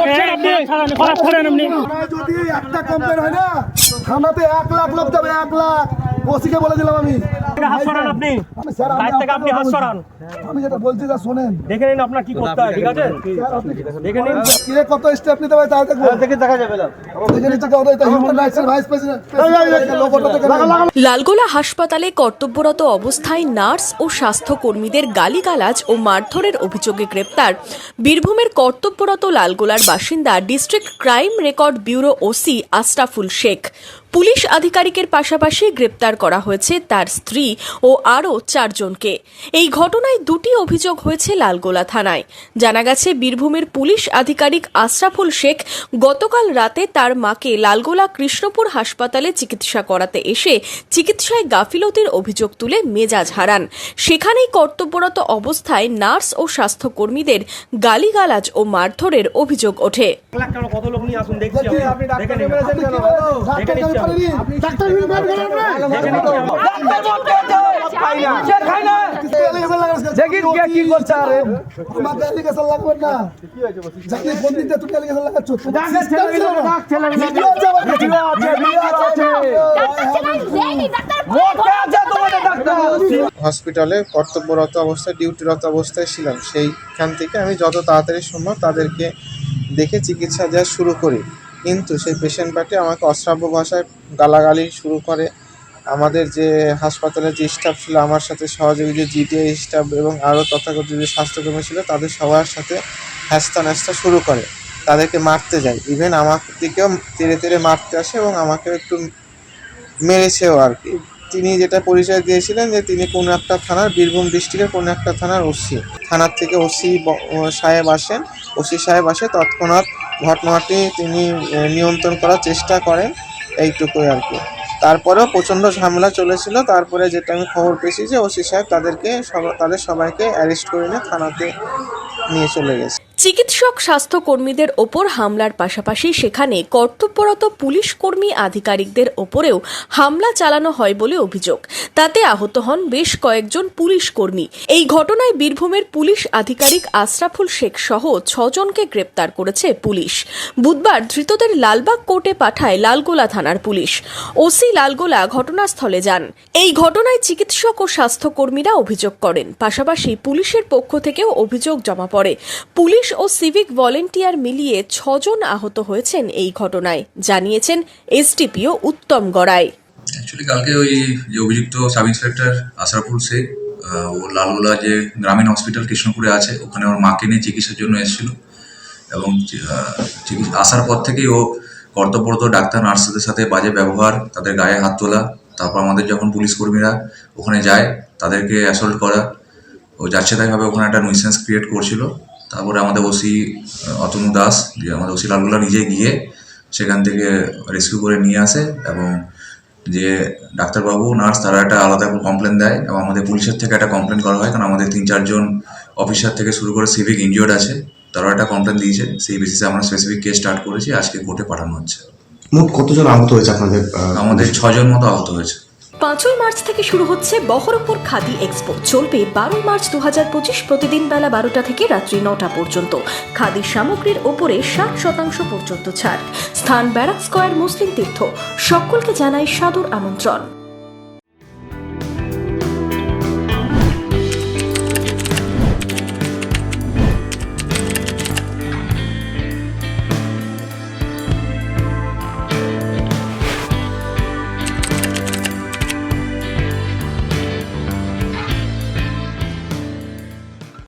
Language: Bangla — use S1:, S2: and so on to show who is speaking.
S1: করছেন আপনি? খারাপ করেন আপনি।
S2: যদি একটা কমপ্লেন হয় না থানাতে এক লাখ লোক যাবে এক লাখ। ওসিকে বলে দিলাম আমি।
S1: হাত সরান আপনি থেকে আপনি হাত সরান
S2: আমি যেটা বলছি তা শোনেন
S1: দেখে নিন আপনার কি করতে হয় ঠিক আছে দেখে নিন
S2: কে কত স্টেপ নিতে পারে দেখব দেখে দেখা যাবে দেখে নিচ্ছে কেউ এটা হিউম্যান রাইটস এর ভাইস প্রেসিডেন্ট লোগোটা দেখে নিন।
S3: লালগোলা হাসপাতালে কর্তব্যরত অবস্থায় নার্স ও স্বাস্থ্যকর্মীদের গালিগালাজ ও মারধরের অভিযোগে গ্রেপ্তার বীরভূমের কর্তব্যরত লালগোলার বাসিন্দা district crime record bureau OC Ashraful Sheikh police আধিকারিকের পাশাপাশি গ্রেপ্তার করা হয়েছে তার স্ত্রী ও আরও চারজনকে। এই ঘটনায় দুটি অভিযোগ হয়েছে লালগোলা থানায়। জানা গেছে বীরভূমের পুলিশ আধিকারিক আশরাফুল শেখ গতকাল রাতে তার মাকে লালগোলা কৃষ্ণপুর হাসপাতালে চিকিৎসা করাতে এসে চিকিৎসায় গাফিলতির অভিযোগ তুলে মেজাজ হারান। সেখানেই কর্তব্যরত অবস্থায় নার্স ও স্বাস্থ্যকর্মীদের গালিগালাজ ও মারধরের অভিযোগ ওঠে।
S2: ডাক্তার?
S1: দেখে
S2: কি করছে আরে। লাগবে না ফোন দিতে তুমি লাগাচ্ছ
S4: হসপিটালে কর্তব্যরত অবস্থায় ডিউটিরত অবস্থায় ছিলাম। সেইখান থেকে আমি যত তাড়াতাড়ি সম্ভব তাদেরকে দেখে চিকিৎসা দেওয়া শুরু করি। কিন্তু সেই পেশেন্ট পার্টি আমাকে অশ্রাব্য ভাষায় গালাগালি শুরু করে। আমাদের যে হাসপাতালের যে স্টাফ ছিল, আমার সাথে সহযোগী যে জিটিআই স্টাফ এবং আরও তথাকথিত যে স্বাস্থ্যকর্মী ছিল, তাদের সবার সাথে হ্যাস্তা ন্যাস্তা শুরু করে। তাদেরকে মারতে যায় ইভেন আমার দিকেও তেড়ে তেড়ে মারতে আসে এবং আমাকে একটু মেরেছেও আর কি। তিনি যেটা পরিচয় দিয়েছিলেন যে, তিনি কোনো একটা থানার, বীরভূম ডিস্ট্রিক্টের কোনো একটা থানার ওসি। থানার থেকে ওসি সাহেব আসেন। ওসি সাহেব আসে, তৎক্ষণাৎ ঘটনাটি তিনি নিয়ন্ত্রণ করার চেষ্টা করেন এইটুকুই আর কি। তারপরেও প্রচণ্ড ঝামেলা চলেছিল। তারপরে যেটা আমি খবর পেয়েছি যে ওসি সাহেব তাদেরকে সবা- তাদের সবাইকে অ্যারেস্ট করে নিয়ে থানাতে নিয়ে চলে গেছে।
S3: চিকিৎসক স্বাস্থ্যকর্মীদের ওপর হামলার পাশাপাশি সেখানে কর্তব্যরত পুলিশ কর্মী আধিকারিকদের ওপরেও হামলা চালানো হয় বলে অভিযোগ। তাতে আহত হন বেশ কয়েকজন পুলিশ কর্মী। এই ঘটনায় বীরভূমের পুলিশ আধিকারিক আশরাফুল শেখ সহ ছজনকে গ্রেপ্তার করেছে পুলিশ। বুধবার ধৃতদের লালবাগ কোর্টে পাঠায় লালগোলা থানার পুলিশ। ওসি লালগোলা ঘটনাস্থলে যান। এই ঘটনায় চিকিৎসক ও স্বাস্থ্যকর্মীরা অভিযোগ করেন। পাশাপাশি পুলিশের পক্ষ থেকেও অভিযোগ জমা পড়ে। পুলিশ ও সিভিক ভলেন্টিয়ার মিলিয়ে ছজন আহত হয়েছেন এই ঘটনায় জানিয়েছেন এসডিপিও উত্তম গড়াই।
S5: অ্যাকচুয়ালি কালকে ওই যে অভিযুক্ত সাব ইন্সপেক্টর আশরাফুল আহ, ও লালগোলা যে গ্রামীণ হসপিটাল কৃষ্ণপুরে আছে ওখানে ওর মাকে নিয়ে চিকিৎসার জন্য এসেছিল। এবং চিকিৎসা আসার পর থেকেই ও কর্তব্যরত ডাক্তার নার্সদের সাথে বাজে ব্যবহার তাদের গায়ে হাত তোলা তারপর আমাদের যখন পুলিশ কর্মীরা ওখানে যায় তাদেরকে অ্যাসল্ট করা ও যাচ্ছে তাইভাবে ওখানে একটা নুইসেন্স ক্রিয়েট করছিল। তারপরে আমাদের ওসি অতনু দাস যে আমাদের ওসি লালগুলা নিজে গিয়ে সেখান থেকে রেস্কিউ করে নিয়ে আসে এবং যে ডাক্তারবাবু নার্স তারা একটা আলাদা কমপ্লেন দেয় এবং আমাদের পুলিশের থেকে একটা কমপ্লেন করা হয়। কারণ আমাদের তিন চারজন অফিসার থেকে শুরু করে সিভিক ইনজিওর্ড আছে তারাও একটা কমপ্লেন দিয়েছে। সেই বেসিসে আমরা স্পেসিফিক কেস স্টার্ট করেছি আজকে কোর্টে পাঠানো হচ্ছে।
S6: মোট কতজন আহত হয়েছে আপনাদের
S5: আমাদের ছজন মতো আহত হয়েছে।
S3: পাঁচই মার্চ থেকে শুরু হচ্ছে বহরমপুর খাদি এক্সপো। চলবে বারো মার্চ দু হাজার পঁচিশ প্রতিদিন বেলা বারোটা থেকে রাত্রি নটা পর্যন্ত। খাদি সামগ্রীর ওপরে ষাট শতাংশ পর্যন্ত ছাড়। স্থান ব্যারাক স্কয়ার মুসলিম তীর্থ। সকলকে জানায় সাদর আমন্ত্রণ।